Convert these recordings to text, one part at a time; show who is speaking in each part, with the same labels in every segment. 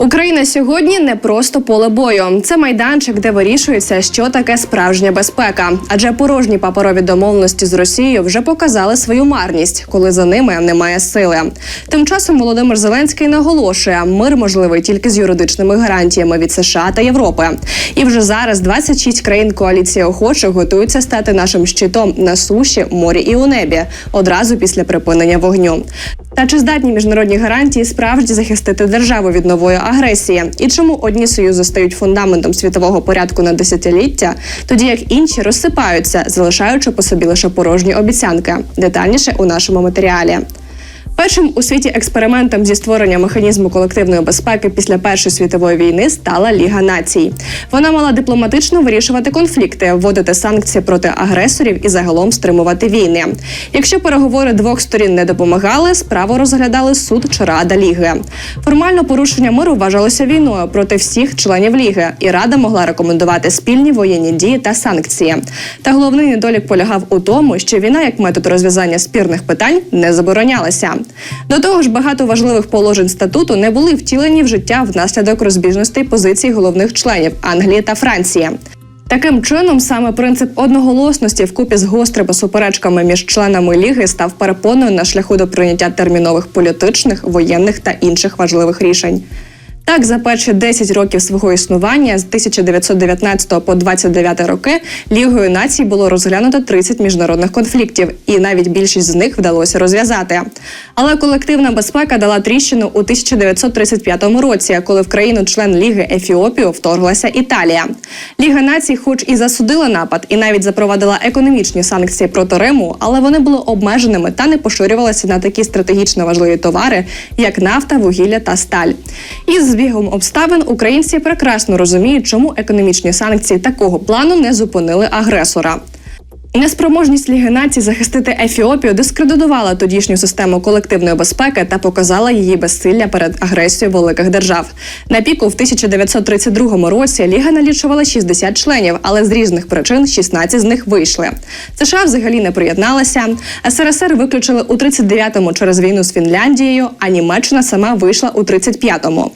Speaker 1: Україна сьогодні не просто поле бою. Це майданчик, де вирішується, що таке справжня безпека. Адже порожні паперові домовленості з Росією вже показали свою марність, коли за ними немає сили. Тим часом Володимир Зеленський наголошує, мир можливий тільки з юридичними гарантіями від США та Європи. І вже зараз 26 країн коаліції охочих готуються стати нашим щитом на суші, морі і у небі одразу після припинення вогню. Та чи здатні міжнародні гарантії справді захистити державу від нової агресії? І чому одні союзи стають фундаментом світового порядку на десятиліття, тоді як інші розсипаються, залишаючи по собі лише порожні обіцянки? Детальніше у нашому матеріалі. Першим у світі експериментом зі створення механізму колективної безпеки після Першої світової війни стала Ліга націй. Вона мала дипломатично вирішувати конфлікти, вводити санкції проти агресорів і загалом стримувати війни. Якщо переговори двох сторін не допомагали, справу розглядали суд чи рада ліги. Формально порушення миру вважалося війною проти всіх членів ліги, і рада могла рекомендувати спільні воєнні дії та санкції. Та головний недолік полягав у тому, що війна як метод розв'язання спірних питань не заборонялася. До того ж, багато важливих положень статуту не були втілені в життя внаслідок розбіжностей позицій головних членів Англії та Франції. Таким чином, саме принцип одноголосності вкупі з гострими суперечками між членами ліги став перепоною на шляху до прийняття термінових політичних, воєнних та інших важливих рішень. Так, за перші 10 років свого існування з 1919 по 29 роки Лігою націй було розглянуто 30 міжнародних конфліктів, і навіть більшість з них вдалося розв'язати. Але колективна безпека дала тріщину у 1935 році, коли в країну-член Ліги Ефіопію вторглася Італія. Ліга націй, хоч і засудила напад, і навіть запровадила економічні санкції проти Риму, але вони були обмеженими та не поширювалися на такі стратегічно важливі товари, як нафта, вугілля та сталь. І збігом обставин українці прекрасно розуміють, чому економічні санкції такого плану не зупинили агресора. Неспроможність Ліги націй захистити Ефіопію дискредитувала тодішню систему колективної безпеки та показала її безсилля перед агресією великих держав. На піку в 1932 році Ліга налічувала 60 членів, але з різних причин 16 з них вийшли. США взагалі не приєдналася. СРСР виключили у 39-му через війну з Фінляндією, а Німеччина сама вийшла у 35-му.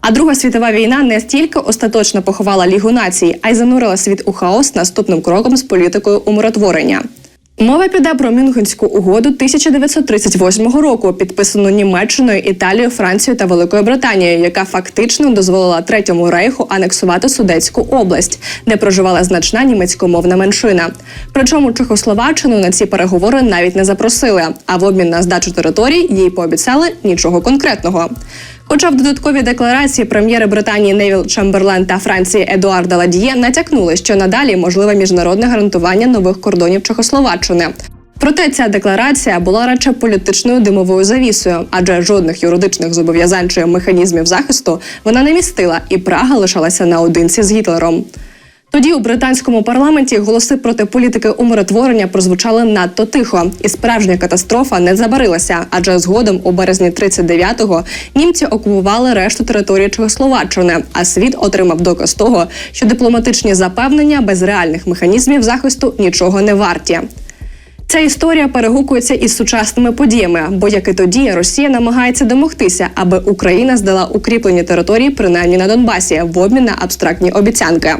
Speaker 1: А Друга світова війна не стільки остаточно поховала Лігу націй, а й занурила світ у хаос наступним кроком з політикою умиротворення. Мова піде про Мюнхенську угоду 1938 року, підписану Німеччиною, Італією, Францією та Великою Британією, яка фактично дозволила третьому рейху анексувати Судетську область, де проживала значна німецькомовна меншина. Причому Чехословаччину на ці переговори навіть не запросили. А в обмін на здачу територій їй пообіцяли нічого конкретного. Хоча в додатковій декларації прем'єри Британії Невіл Чемберлен та Франції Едуарда Ладіє натякнули, що надалі можливе міжнародне гарантування нових кордонів Чехословаччини. Проте ця декларація була радше політичною димовою завісою, адже жодних юридичних зобов'язань чи механізмів захисту вона не містила, і Прага лишалася наодинці з Гітлером. Тоді у британському парламенті голоси проти політики умиротворення прозвучали надто тихо, і справжня катастрофа не забарилася. Адже згодом, у березні 39-го, німці окупували решту території Чехословаччини, а світ отримав доказ того, що дипломатичні запевнення без реальних механізмів захисту нічого не варті. Ця історія перегукується із сучасними подіями, бо як і тоді Росія намагається домогтися, аби Україна здала укріплені території, принаймні на Донбасі, в обмін на абстрактні обіцянки.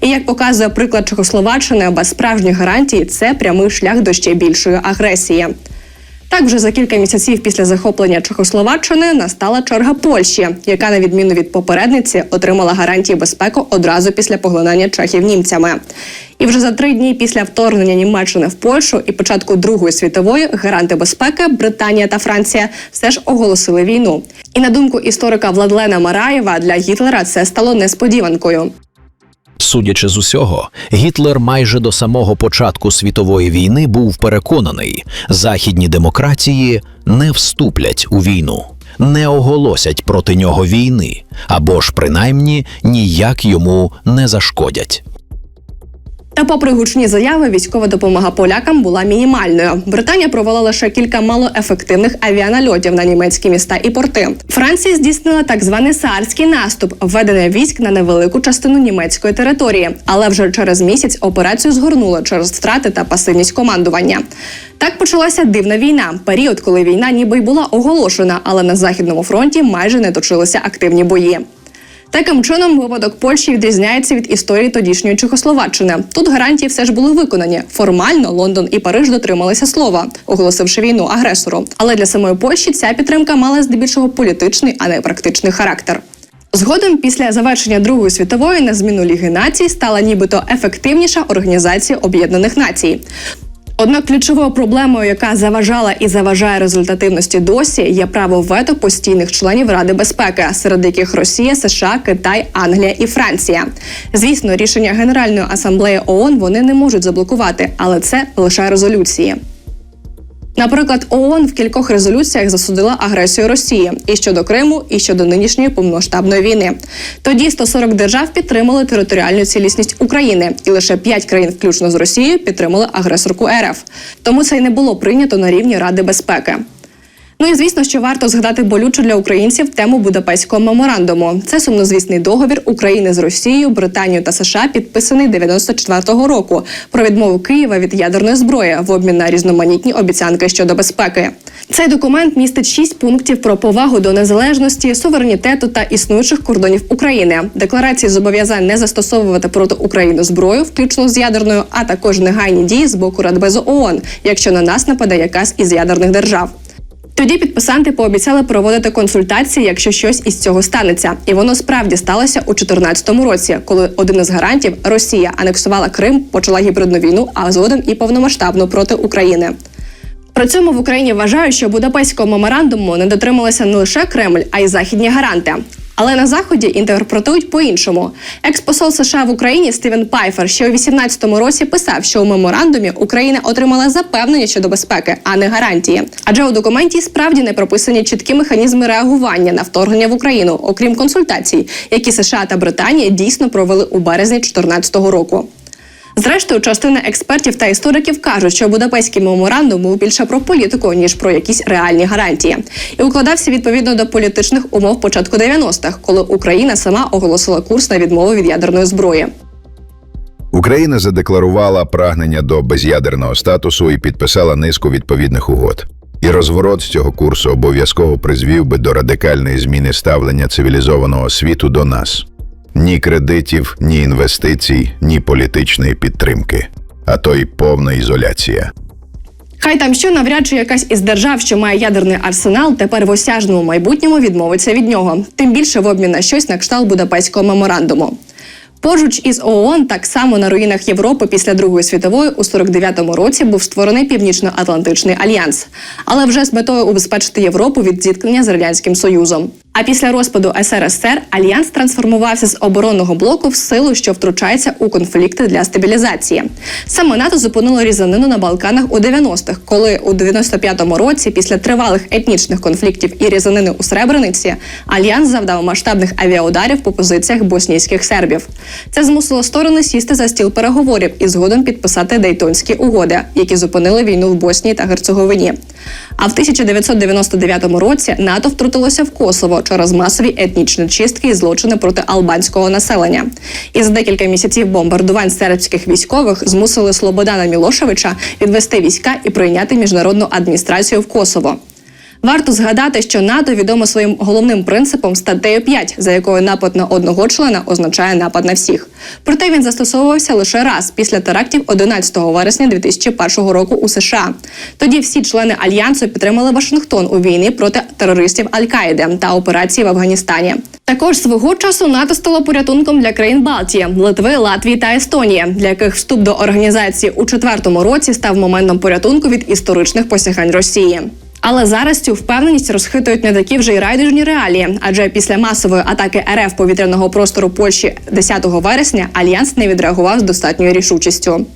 Speaker 1: І як показує приклад Чехословаччини, без справжніх гарантій це прямий шлях до ще більшої агресії. Так, вже за кілька місяців після захоплення Чехословаччини настала черга Польщі, яка, на відміну від попередниці, отримала гарантії безпеки одразу після поглинання чехів німцями. І вже за три дні після вторгнення Німеччини в Польщу і початку Другої світової гаранти безпеки Британія та Франція все ж оголосили війну. І на думку історика Владлена Мараєва, для Гітлера це стало несподіванкою.
Speaker 2: Судячи з усього, Гітлер майже до самого початку світової війни був переконаний, західні демократії не вступлять у війну, не оголосять проти нього війни або ж принаймні ніяк йому не зашкодять.
Speaker 1: Та, попри гучні заяви, військова допомога полякам була мінімальною. Британія провела лише кілька малоефективних авіанальотів на німецькі міста і порти. Франція здійснила так званий саарський наступ, введення військ на невелику частину німецької території, але вже через місяць операцію згорнули через втрати та пасивність командування. Так почалася дивна війна. Період, коли війна ніби й була оголошена, але на західному фронті майже не точилися активні бої. Таким чином, випадок Польщі відрізняється від історії тодішньої Чехословаччини. Тут гарантії все ж були виконані. Формально Лондон і Париж дотрималися слова, оголосивши війну агресору. Але для самої Польщі ця підтримка мала здебільшого політичний, а не практичний характер. Згодом, після завершення Другої світової, на зміну Ліги націй стала нібито ефективніша організація Об'єднаних Націй. Однак ключовою проблемою, яка заважала і заважає результативності досі, є право вето постійних членів Ради безпеки, серед яких Росія, США, Китай, Англія і Франція. Звісно, рішення Генеральної асамблеї ООН вони не можуть заблокувати, але це лише резолюції. Наприклад, ООН в кількох резолюціях засудила агресію Росії і щодо Криму, і щодо нинішньої повномасштабної війни. Тоді 140 держав підтримали територіальну цілісність України, і лише 5 країн, включно з Росією, підтримали агресорку РФ. Тому це й не було прийнято на рівні Ради безпеки. Ну і звісно, що варто згадати болючу для українців тему Будапештського меморандуму. Це сумнозвісний договір України з Росією, Британією та США, підписаний 94-го року про відмову Києва від ядерної зброї в обмін на різноманітні обіцянки щодо безпеки. Цей документ містить шість пунктів про повагу до незалежності, суверенітету та існуючих кордонів України, декларації зобов'язань не застосовувати проти України зброю, включно з ядерною, а також негайні дії з боку Радбезу ООН, якщо на нас нападе якась із ядерних держав. Тоді підписанти пообіцяли проводити консультації, якщо щось із цього станеться, і воно справді сталося у 2014 році, коли один із гарантів Росія анексувала Крим, почала гібридну війну, а згодом і повномасштабну проти України. При цьому в Україні вважають, що Будапештського меморандуму не дотрималися не лише Кремль, а й західні гаранти. Але на заході інтерпретують по-іншому. Експосол США в Україні Стівен Пайфер ще у 18-му році писав, що у меморандумі Україна отримала запевнення щодо безпеки, а не гарантії. Адже у документі справді не прописані чіткі механізми реагування на вторгнення в Україну, окрім консультацій, які США та Британія дійсно провели у березні 2014 року. Зрештою, частина експертів та істориків кажуть, що Будапештський меморандум був більше про політику ніж про якісь реальні гарантії, і укладався відповідно до політичних умов початку 90-х, коли Україна сама оголосила курс на відмову від ядерної зброї.
Speaker 3: Україна задекларувала прагнення до без'ядерного статусу і підписала низку відповідних угод. І розворот з цього курсу обов'язково призвів би до радикальної зміни ставлення цивілізованого світу до нас. Ні кредитів, ні інвестицій, ні політичної підтримки, а то й повна ізоляція.
Speaker 1: Хай там що навряд чи якась із держав, що має ядерний арсенал, тепер в осяжному майбутньому відмовиться від нього, тим більше в обмін на щось на кшталт Будапештського меморандуму. Поруч із ООН, так само на руїнах Європи після Другої світової у 49-му році був створений Північно-Атлантичний альянс, але вже з метою убезпечити Європу від зіткнення з радянським союзом. А після розпаду СРСР альянс трансформувався з оборонного блоку в силу, що втручається у конфлікти для стабілізації. Саме НАТО зупинило різанину на Балканах у 90-х, коли у 95-му році, після тривалих етнічних конфліктів і різанини у Сребрениці, альянс завдав масштабних авіаударів по позиціях боснійських сербів. Це змусило сторони сісти за стіл переговорів і згодом підписати Дейтонські угоди, які зупинили війну в Боснії та Герцеговині. А в 1999 році НАТО втрутилося в Косово через масові етнічні чистки і злочини проти албанського населення. І за декілька місяців бомбардувань сербських військових змусили Слободана Мілошевича відвести війська і прийняти міжнародну адміністрацію в Косово. Варто згадати, що НАТО відомо своїм головним принципом статтею 5, за якою напад на одного члена означає напад на всіх. Проте він застосовувався лише раз після терактів 11 вересня 2001 року у США. Тоді всі члени альянсу підтримали Вашингтон у війні проти терористів Аль-Каїди та операції в Афганістані. Також свого часу НАТО стало порятунком для країн Балтії, Литви, Латвії та Естонії, для яких вступ до організації у четвертому році став моментом порятунку від історичних посягань Росії. Але зараз цю впевненість розхитують не такі вже й райдужні реалії, адже після масової атаки РФ повітряного простору Польщі 10 вересня альянс не відреагував з достатньою рішучістю.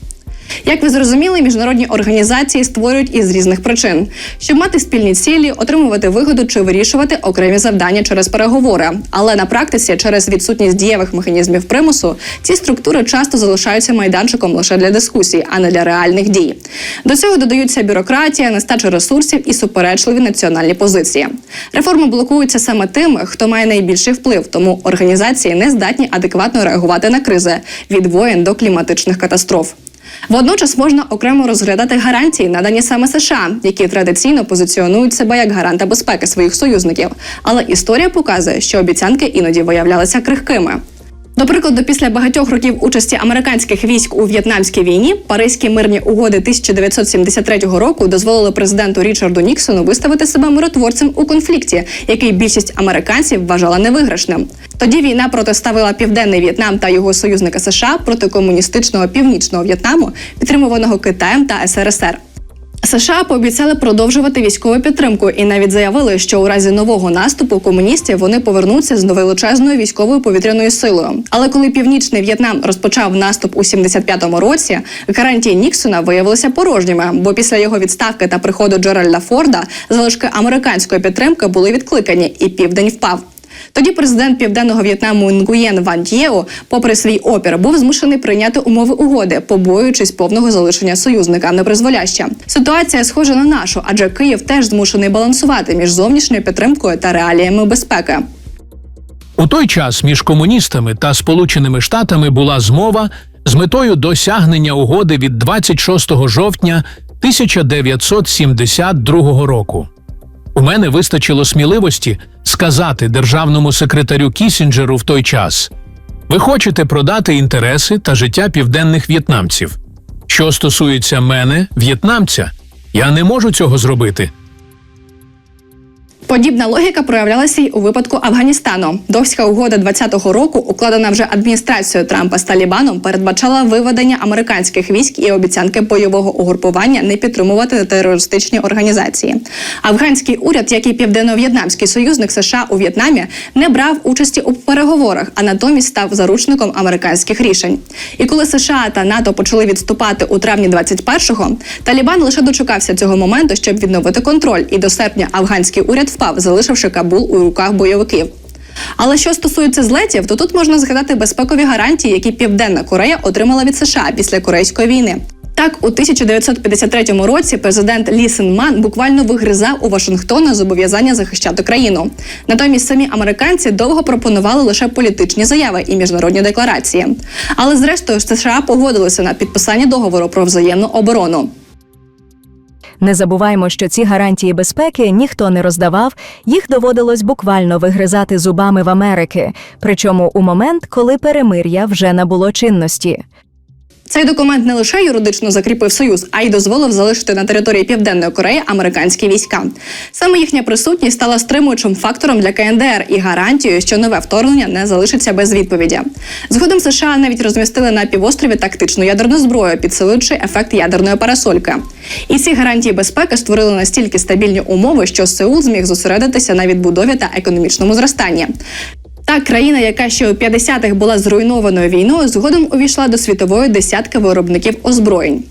Speaker 1: Як ви зрозуміли, міжнародні організації створюють із різних причин, щоб мати спільні цілі, отримувати вигоду чи вирішувати окремі завдання через переговори. Але на практиці, через відсутність дієвих механізмів примусу, ці структури часто залишаються майданчиком лише для дискусій, а не для реальних дій. До цього додаються бюрократія, нестача ресурсів і суперечливі національні позиції. Реформи блокуються саме тими, хто має найбільший вплив, тому організації не здатні адекватно реагувати на кризи від воєн до кліматичних катастроф. Водночас можна окремо розглядати гарантії, надані саме США, які традиційно позиціонують себе як гаранта безпеки своїх союзників. Але історія показує, що обіцянки іноді виявлялися крихкими. До прикладу, після багатьох років участі американських військ у в'єтнамській війні паризькі мирні угоди 1973 року дозволили президенту Річарду Ніксону виставити себе миротворцем у конфлікті, який більшість американців вважала невиграшним. Тоді війна протиставила південний В'єтнам та його союзника США проти комуністичного північного В'єтнаму, підтримуваного Китаєм та СРСР. США пообіцяли продовжувати військову підтримку і навіть заявили, що у разі нового наступу комуністів вони повернуться з невеличезною військовою повітряною силою. Але коли північний В'єтнам розпочав наступ у 75-му році, гарантії Ніксона виявилися порожніми, бо після його відставки та приходу Джеральда Форда залишки американської підтримки були відкликані, і південь впав. Тоді президент південного В'єтнаму Нгуєн Ван Т'єо, попри свій опір, був змушений прийняти умови угоди, побоюючись повного залишення союзника непризволяща. Ситуація схожа на нашу, адже Київ теж змушений балансувати між зовнішньою підтримкою та реаліями безпеки.
Speaker 4: У той час між комуністами та Сполученими Штатами була змова з метою досягнення угоди від 26 жовтня 1972 року. У мене вистачило сміливості сказати державному секретарю Кісінджеру в той час: ви хочете продати інтереси та життя південних в'єтнамців. Що стосується мене, в'єтнамця, я не можу цього зробити.
Speaker 1: Подібна логіка проявлялася й у випадку Афганістану. Довська угода 20-го року, укладена вже адміністрацією Трампа з Талібаном, передбачала виведення американських військ і обіцянки бойового угрупування не підтримувати терористичні організації. Афганський уряд, як і південно-в'єтнамський союзник США у В'єтнамі, не брав участі у переговорах, а натомість став заручником американських рішень. І коли США та НАТО почали відступати у травні 21-го, Талібан лише дочекався цього моменту, щоб відновити контроль, і до серпня афганський уряд впав, залишивши Кабул у руках бойовиків. Але що стосується злетів, то тут можна згадати безпекові гарантії, які Південна Корея отримала від США після Корейської війни. Так, у 1953 році президент Лі Сен Ман буквально вигризав у Вашингтона зобов'язання захищати країну. Натомість самі американці довго пропонували лише політичні заяви і міжнародні декларації. Але зрештою США погодилися на підписання договору про взаємну оборону.
Speaker 5: Не забуваймо, що ці гарантії безпеки ніхто не роздавав, їх доводилось буквально вигризати зубами в Америки, причому у момент, коли перемир'я вже набуло чинності.
Speaker 1: Цей документ не лише юридично закріпив союз, а й дозволив залишити на території Південної Кореї американські війська. Саме їхня присутність стала стримуючим фактором для КНДР і гарантією, що нове вторгнення не залишиться без відповіді. Згодом США навіть розмістили на півострові тактичну ядерну зброю, підсилуючи ефект ядерної парасольки. І ці гарантії безпеки створили настільки стабільні умови, що Сеул зміг зосередитися на відбудові та економічному зростанні. Та країна, яка ще у 50-х була зруйнованою війною, згодом увійшла до світової десятки виробників озброєнь.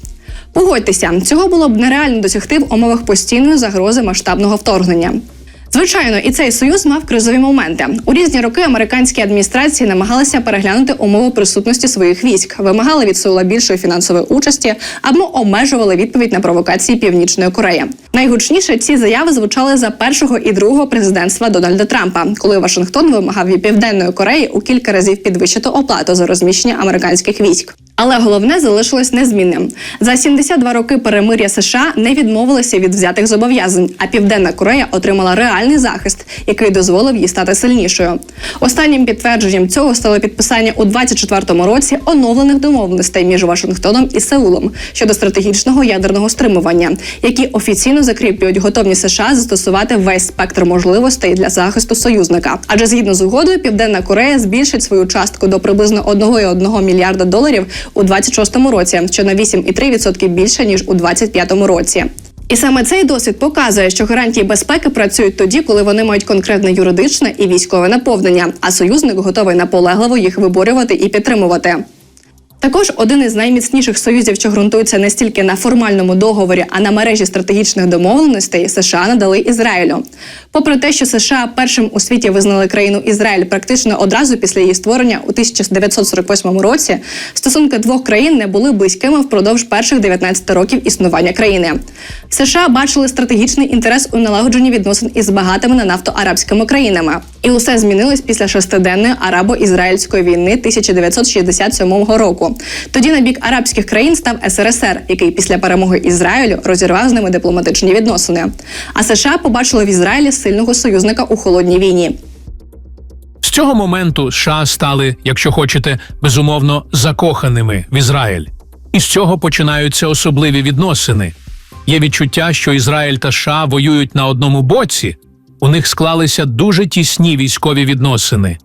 Speaker 1: Погодьтеся, цього було б нереально досягти в умовах постійної загрози масштабного вторгнення. Звичайно, і цей союз мав кризові моменти. У різні роки американські адміністрації намагалися переглянути умови присутності своїх військ, вимагали від Сеула більшої фінансової участі або обмежували відповідь на провокації Північної Кореї. Найгучніше ці заяви звучали за першого і другого президентства Дональда Трампа, коли Вашингтон вимагав від Південної Кореї у кілька разів підвищити оплату за розміщення американських військ. Але головне залишилось незмінним. За 72 роки перемир'я США не відмовилися від взятих зобов'язань, а Південна Корея отримала реальний захист, який дозволив їй стати сильнішою. Останнім підтвердженням цього стало підписання у 24-му році оновлених домовленостей між Вашингтоном і Сеулом щодо стратегічного ядерного стримування, які офіційно закріплюють готовність США застосувати весь спектр можливостей для захисту союзника. Адже згідно з угодою, Південна Корея збільшить свою частку до приблизно 1,1 мільярда доларів у 26-му році, що на 8,3% більше ніж у 25-му році. І саме цей досвід показує, що гарантії безпеки працюють тоді, коли вони мають конкретне юридичне і військове наповнення, а союзник готовий наполегливо їх виборювати і підтримувати. Також один із найміцніших союзів, що ґрунтується не стільки на формальному договорі, а на мережі стратегічних домовленостей, США надали Ізраїлю. Попри те, що США першим у світі визнали країну Ізраїль практично одразу після її створення у 1948 році, стосунки двох країн не були близькими впродовж перших 19 років існування країни. США бачили стратегічний інтерес у налагодженні відносин із багатими на нафту арабськими країнами, і усе змінилось після шестиденної арабо-ізраїльської війни 1967 року. Тоді на бік арабських країн став СРСР, який після перемоги Ізраїлю розірвав з ними дипломатичні відносини. А США побачили в Ізраїлі сильного союзника у холодній війні.
Speaker 4: З цього моменту США стали, якщо хочете, безумовно закоханими в Ізраїль. І з цього починаються особливі відносини. Є відчуття, що Ізраїль та США воюють на одному боці. У них склалися дуже тісні військові відносини.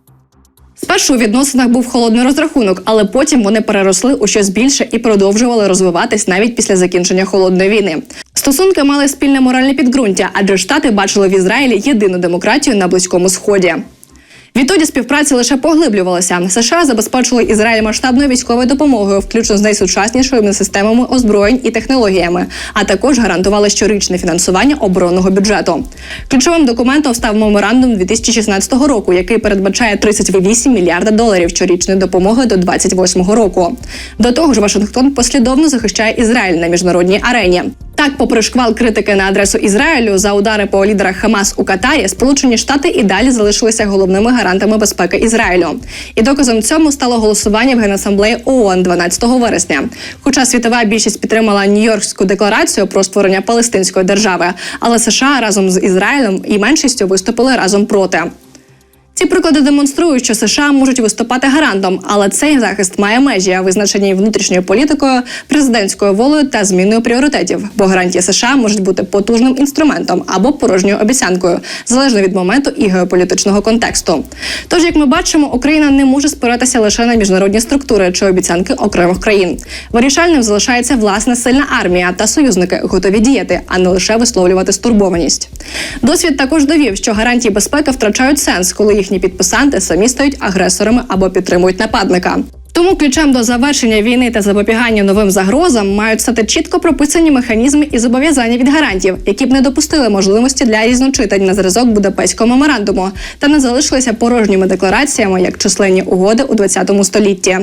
Speaker 1: Спершу у відносинах був холодний розрахунок, але потім вони переросли у щось більше і продовжували розвиватись навіть після закінчення холодної війни. Стосунки мали спільне моральне підґрунтя, адже штати бачили в Ізраїлі єдину демократію на близькому сході. Відтоді співпраця лише поглиблювалася. США забезпечили Ізраїль масштабною військовою допомогою, включно з найсучаснішими системами озброєнь і технологіями, а також гарантували щорічне фінансування оборонного бюджету. Ключовим документом став меморандум 2016 року, який передбачає 38 мільярда доларів щорічної допомоги до 2028 року. До того ж, Вашингтон послідовно захищає Ізраїль на міжнародній арені. Так, попри шквал критики на адресу Ізраїлю за удари по лідерах Хамас у Катарі, Сполучені Штати і далі залишилися головними гарантами безпеки Ізраїлю. І доказом цьому стало голосування в Генасамблеї ООН 12 вересня. Хоча світова більшість підтримала Нью-Йоркську декларацію про створення Палестинської держави, але США разом з Ізраїлем і меншістю виступили разом проти. Ці приклади демонструють, що США можуть виступати гарантом, але цей захист має межі, визначені внутрішньою політикою, президентською волею та зміною пріоритетів. Бо гарантії США можуть бути потужним інструментом або порожньою обіцянкою, залежно від моменту і геополітичного контексту. Тож, як ми бачимо, Україна не може спиратися лише на міжнародні структури чи обіцянки окремих країн. Вирішальним залишається власне сильна армія та союзники готові діяти, а не лише висловлювати стурбованість. Досвід також довів, що гарантії безпеки втрачають сенс, коли їхні підписанти самі стають агресорами або підтримують нападника. Тому ключем до завершення війни та запобігання новим загрозам мають стати чітко прописані механізми і зобов'язання від гарантів, які б не допустили можливості для різночитань на зразок Будапештського меморандуму та не залишилися порожніми деклараціями як численні угоди у 20 столітті.